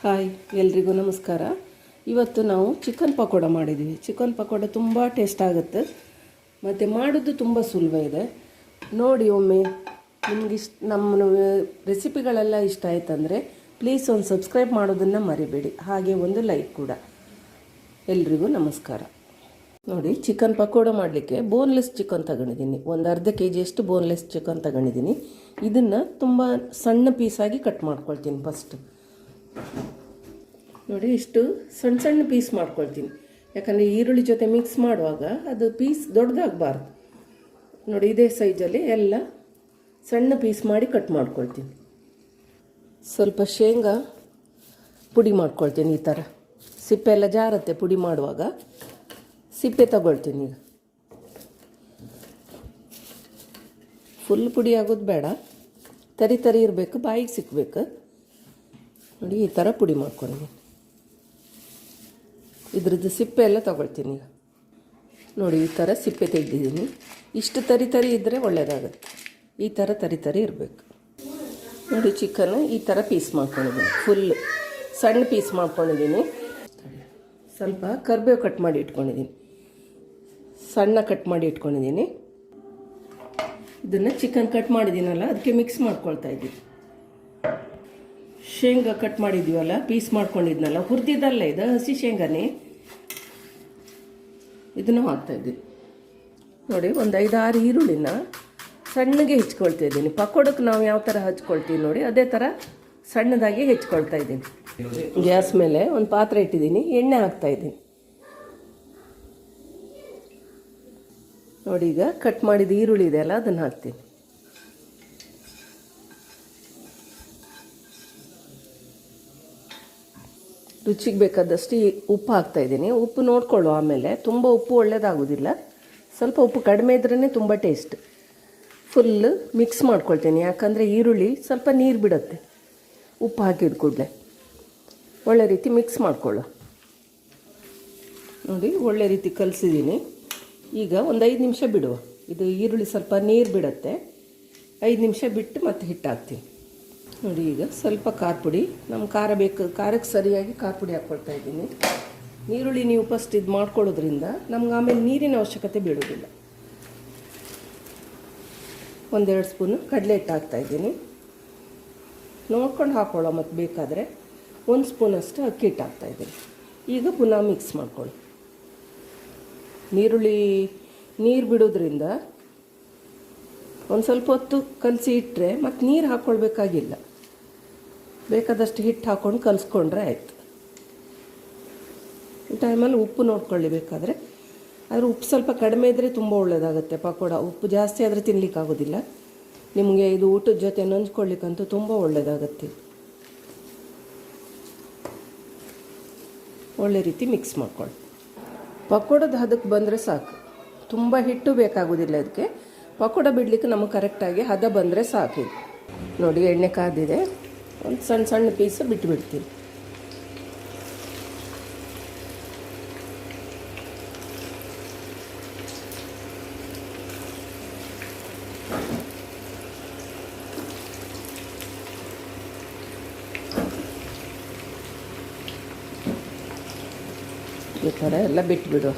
Hi, ಎಲ್ರಿಗೂ ನಮಸ್ಕಾರ. ಇವತ್ತು ನಾವು ಚಿಕನ್ ಪಕೋಡ ಮಾಡಿದ್ದೀವಿ ಚಿಕನ್ ಪಕೋಡ ತುಂಬ ಟೇಸ್ಟ್ ಆಗುತ್ತೆ. ಮತ್ತು ಮಾಡೋದು ತುಂಬ ಸುಲಭ ಇದೆ. ನೋಡಿ ಒಮ್ಮೆ, ನಿಮಗಿಷ್ಟ, ನಮ್ಮ ರೆಸಿಪಿಗಳೆಲ್ಲ ಇಷ್ಟ ಆಯ್ತಂದರೆ ಪ್ಲೀಸ್ ಒಂದು ಸಬ್ಸ್ಕ್ರೈಬ್ ಮಾಡೋದನ್ನು ಮರಿಬೇಡಿ. ಹಾಗೆ ಒಂದು ಲೈಕ್ ಕೂಡ. ಎಲ್ರಿಗೂ ನಮಸ್ಕಾರ. ನೋಡಿ, ಚಿಕನ್ ಪಕೋಡ ಮಾಡಲಿಕ್ಕೆ ಬೋನ್ಲೆಸ್ ಚಿಕನ್ ತಗೊಂಡಿದ್ದೀನಿ. ಒಂದು ಅರ್ಧ ಕೆ ಜಿಯಷ್ಟು ಬೋನ್ಲೆಸ್ ಚಿಕನ್ ತಗೊಂಡಿದ್ದೀನಿ. ಇದನ್ನು ತುಂಬ ಸಣ್ಣ ಪೀಸಾಗಿ ಕಟ್ ಮಾಡ್ಕೊಳ್ತೀನಿ ಫಸ್ಟು ನೋಡಿ, ಇಷ್ಟು ಸಣ್ಣ ಸಣ್ಣ ಪೀಸ್ ಮಾಡ್ಕೊಳ್ತೀನಿ. ಯಾಕಂದರೆ ಈರುಳ್ಳಿ ಜೊತೆ ಮಿಕ್ಸ್ ಮಾಡುವಾಗ ಅದು ಪೀಸ್ ದೊಡ್ಡದಾಗಬಾರ್ದು. ನೋಡಿ, ಇದೇ ಸೈಜಲ್ಲಿ ಎಲ್ಲ ಸಣ್ಣ ಪೀಸ್ ಮಾಡಿ ಕಟ್ ಮಾಡ್ಕೊಳ್ತೀನಿ. ಸ್ವಲ್ಪ ಶೇಂಗಾ ಪುಡಿ ಮಾಡ್ಕೊಳ್ತೀನಿ ಈ ಥರ ಸಿಪ್ಪೆ ಎಲ್ಲ ಜಾರತ್ತೆ ಪುಡಿ ಮಾಡುವಾಗ. ಸಿಪ್ಪೆ ತಗೊಳ್ತೀನಿ ಈಗ. ಫುಲ್ ಪುಡಿ ಆಗೋದು ಬೇಡ. ತರಿ ತರಿ ಇರಬೇಕು, ಬಾಯಿಗೆ ಸಿಕ್ಕಬೇಕು ನೋಡಿ, ಈ ಥರ ಪುಡಿ ಮಾಡ್ಕೊಂಡಿದ್ದೀನಿ ಇದ್ರದ್ದು ಸಿಪ್ಪೆ ಎಲ್ಲ ತೊಗೊಳ್ತೀನಿ ಈಗ. ನೋಡಿ, ಈ ಥರ ಸಿಪ್ಪೆ ತೆಗೆದಿದ್ದೀನಿ. ಇಷ್ಟು ತರಿ ತರಿ ಇದ್ದರೆ ಒಳ್ಳೆಯದಾಗುತ್ತೆ ಈ ಥರ ತರಿ ತರಿ ಇರಬೇಕು. ನೋಡಿ ಚಿಕನ್ ಈ ಥರ ಪೀಸ್ ಮಾಡ್ಕೊಂಡಿದ್ದೀನಿ. ಫುಲ್ ಸಣ್ಣ ಪೀಸ್ ಮಾಡ್ಕೊಂಡಿದ್ದೀನಿ. ಸ್ವಲ್ಪ ಕರ್ಬೇವು ಕಟ್ ಮಾಡಿ ಇಟ್ಕೊಂಡಿದ್ದೀನಿ. ಸಣ್ಣ ಕಟ್ ಮಾಡಿ ಇಟ್ಕೊಂಡಿದ್ದೀನಿ. ಇದನ್ನು ಚಿಕನ್ ಕಟ್ ಮಾಡಿದ್ದೀನಲ್ಲ, ಅದಕ್ಕೆ ಮಿಕ್ಸ್ ಮಾಡ್ಕೊಳ್ತಾ ಇದ್ದೀನಿ. ಶೇಂಗಾ ಕಟ್ ಮಾಡಿದ್ದೀವಲ್ಲ ಪೀಸ್ ಮಾಡ್ಕೊಂಡಿದ್ನಲ್ಲ, ಹುರಿದಿದ್ದಲ್ಲ ಇದು, ಹಸಿ ಶೇಂಗಾನೇ? ಇದನ್ನು ಹಾಕ್ತಾ ಇದ್ದೀನಿ ನೋಡಿ, ಒಂದು ಐದಾರು ಈರುಳ್ಳಿನ ಸಣ್ಣಗೆ ಹೆಚ್ಕೊಳ್ತಾ ಇದ್ದೀನಿ. ಪಕೋಡಕ್ಕೆ ನಾವು ಯಾವ ಥರ ಹಚ್ಕೊಳ್ತೀವಿ ನೋಡಿ, ಅದೇ ಥರ ಸಣ್ಣದಾಗಿ ಹೆಚ್ಕೊಳ್ತಾ ಇದ್ದೀನಿ. ಗ್ಯಾಸ್ ಮೇಲೆ ಒಂದು ಪಾತ್ರೆ ಇಟ್ಟಿದ್ದೀನಿ, ಎಣ್ಣೆ ಹಾಕ್ತಾ ಇದ್ದೀನಿ. ನೋಡಿ, ಈಗ ಕಟ್ ಮಾಡಿದ ಈರುಳ್ಳಿ ಇದೆ ಅಲ್ಲ ಅದನ್ನು ಹಾಕ್ತೀನಿ. ರುಚಿಗೆ ಬೇಕಾದಷ್ಟು ಉಪ್ಪು ಹಾಕ್ತಾ ಇದ್ದೀನಿ. ಉಪ್ಪು ನೋಡ್ಕೊಳ್ಳು ಆಮೇಲೆ. ತುಂಬ ಉಪ್ಪು ಒಳ್ಳೇದಾಗೋದಿಲ್ಲ. ಸ್ವಲ್ಪ ಉಪ್ಪು ಕಡಿಮೆ ಇದ್ರೇ ತುಂಬ ಟೇಸ್ಟ್. ಫುಲ್ ಮಿಕ್ಸ್ ಮಾಡ್ಕೊಳ್ತೀನಿ. ಯಾಕಂದರೆ ಈರುಳ್ಳಿ ಸ್ವಲ್ಪ ನೀರು ಬಿಡುತ್ತೆ. ಉಪ್ಪು ಹಾಕಿದ ಕೂಡಲೇ. ಒಳ್ಳೆ ರೀತಿ ಮಿಕ್ಸ್ ಮಾಡ್ಕೊಳ್ಳು. ನೋಡಿ, ಒಳ್ಳೆ ರೀತಿ ಕಲಿಸಿದ್ದೀನಿ ಈಗ ಒಂದು ಐದು ನಿಮಿಷ ಬಿಡುವ. ಇದು ಈರುಳ್ಳಿ ಸ್ವಲ್ಪ ನೀರು ಬಿಡುತ್ತೆ. ಐದು ನಿಮಿಷ ಬಿಟ್ಟು ಮತ್ತೆ ಹಿಟ್ಟು ಹಾಕ್ತೀನಿ ನೋಡಿ ಈಗ ಸ್ವಲ್ಪ ಖಾರ ಪುಡಿ. ನಮ್ಮ ಖಾರ ಬೇಕು, ಖಾರಕ್ಕೆ ಸರಿಯಾಗಿ ಖಾರ ಪುಡಿ ಹಾಕ್ಕೊಳ್ತಾ ಇದ್ದೀನಿ. ನೀರುಳ್ಳಿ ನೀವು ಫಸ್ಟ್ ಇದು ಮಾಡ್ಕೊಳ್ಳೋದ್ರಿಂದ ನಮ್ಗೆ ಆಮೇಲೆ ನೀರಿನ ಅವಶ್ಯಕತೆ ಬೀಳೋದಿಲ್ಲ ಒಂದೆರಡು ಸ್ಪೂನು ಕಡಲೆ ಹಿಟ್ಟು ಹಾಕ್ತಾಯಿದ್ದೀನಿ ನೋಡ್ಕೊಂಡು ಹಾಕೊಳ್ಳೋ ಮತ್ತು ಬೇಕಾದರೆ ಒಂದು ಸ್ಪೂನಷ್ಟು ಅಕ್ಕಿ ಹಿಟ್ಟು ಹಾಕ್ತಾ ಇದ್ದೀನಿ. ಈಗ ಪುನಃ ಮಿಕ್ಸ್ ಮಾಡ್ಕೊಳ್ಳಿ. ನೀರುಳ್ಳಿ ನೀರು ಬಿಡೋದ್ರಿಂದ ಒಂದು ಸ್ವಲ್ಪ ಹೊತ್ತು ಕಲಸಿ ಇಟ್ಟರೆ ಮತ್ತು ನೀರು ಹಾಕ್ಕೊಳ್ಬೇಕಾಗಿಲ್ಲ ಬೇಕಾದಷ್ಟು ಹಿಟ್ಟು ಹಾಕ್ಕೊಂಡು ಕಲಿಸ್ಕೊಂಡ್ರೆ ಆಯಿತು. ಈ ಟೈಮಲ್ಲಿ ಉಪ್ಪು ನೋಡ್ಕೊಳ್ಳಿ ಬೇಕಾದರೆ. ಆದರೆ ಉಪ್ಪು ಸ್ವಲ್ಪ ಕಡಿಮೆ ಇದ್ದರೆ ತುಂಬ ಒಳ್ಳೆಯದಾಗುತ್ತೆ ಪಕೋಡ ಉಪ್ಪು ಜಾಸ್ತಿ ಆದರೆ ತಿನ್ನಲಿಕ್ಕಾಗೋದಿಲ್ಲ ನಿಮಗೆ ಇದು ಊಟದ ಜೊತೆ ನಂಚ್ಕೊಳ್ಳಿಕ್ಕಂತೂ ತುಂಬ ಒಳ್ಳೆಯದಾಗತ್ತೆ ಒಳ್ಳೆ ರೀತಿ ಮಿಕ್ಸ್ ಮಾಡ್ಕೊಳ್ಳಿ. ಪಕೋಡದ ಹದಕ್ಕೆ ಬಂದರೆ ಸಾಕು. ತುಂಬ ಹಿಟ್ಟು ಬೇಕಾಗೋದಿಲ್ಲ ಅದಕ್ಕೆ ಪಕೋಡ ಬಿಡಲಿಕ್ಕೆ ನಮಗೆ ಕರೆಕ್ಟಾಗಿ ಹದ ಬಂದರೆ ಸಾಕು ನೋಡಿ ಎಣ್ಣೆ ಕಾದಿದೆ. ಒಂದು ಸಣ್ಣ ಸಣ್ಣ ಪೀಸ್ ಬಿಟ್ಟುಬಿಡ್ತೀನಿ ಈ ಥರ ಎಲ್ಲ ಬಿಟ್ಬಿಡು.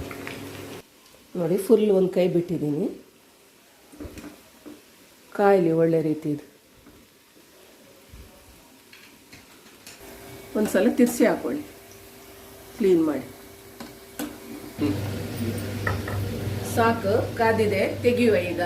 ನೋಡಿ ಫುಲ್ ಒಂದು ಕೈ ಬಿಟ್ಟಿದ್ದೀನಿ. ಕಾಯಿಲಿ ಒಳ್ಳೆ ರೀತಿ ಒಂದು ಸಲ ತಿರ್ಸಿ ಹಾಕೊಳ್ಳಿ. ಕ್ಲೀನ್ ಮಾಡಿ. ಸಾಕು ಕಾದಿದೆ ತೆಗೆಯುವ ಈಗ.